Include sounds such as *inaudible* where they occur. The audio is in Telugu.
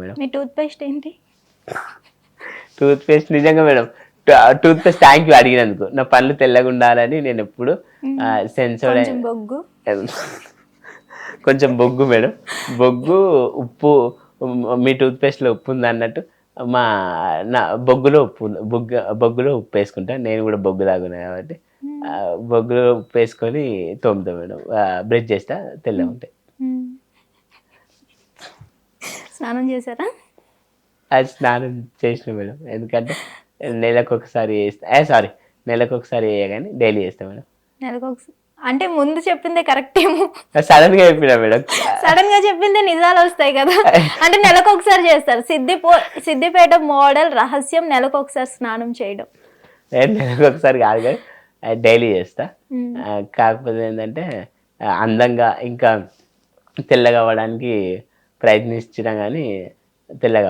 మేడం. మీ టూత్ పేస్ట్ ఏంటి? టూత్ పేస్ట్ నిజంగా madam toothpaste thank you అడిగినందుకు. నా పళ్ళు తెల్లగా ఉండాలని నేను ఎప్పుడు సెన్సోడ్ కొంచెం బొగ్గు. *laughs* కొంచెం బొగ్గు మేడం. బొగ్గు ఉప్పు మీ టూత్ పేస్ట్లో ఉప్పు ఉంది అన్నట్టు మా నా బొగ్గులో ఉప్పు. బొగ్గు బొగ్గులో ఉప్పు వేసుకుంటా. నేను కూడా బొగ్గు తాగున్నా కాబట్టి. బొగ్గులో ఉప్పు వేసుకొని తోముతా మేడం. బ్రష్ చేస్తా తెల్లగా ఉంటాయి. స్నానం చేశారా? అది స్నానం చేసిన మేడం. ఎందుకంటే నెలకు ఒకసారి చేస్తా సారీ నెలకు ఒకసారి వేయ కానీ డైలీ చేస్తా మేడం. నెలకు ఒకసారి అంటే ముందు చెప్పిందే కరెక్ట్ ఏమో. సడన్గా చెప్పిన మేడం. సడన్గా చెప్పిందే నిజాలు వస్తాయి కదా. *laughs* అంటే నెలకు ఒకసారి చేస్తారు. సిద్దిపో సిద్దిపేట మోడల్ రహస్యం నెలకు ఒకసారి స్నానం చేయడం. నేను నెలకు ఒకసారి కాదు కానీ డైలీ చేస్తా. కాకపోతే ఏంటంటే అందంగా ఇంకా తెల్లగా అవ్వడానికి ప్రయత్నించినా కానీ తెల్లగా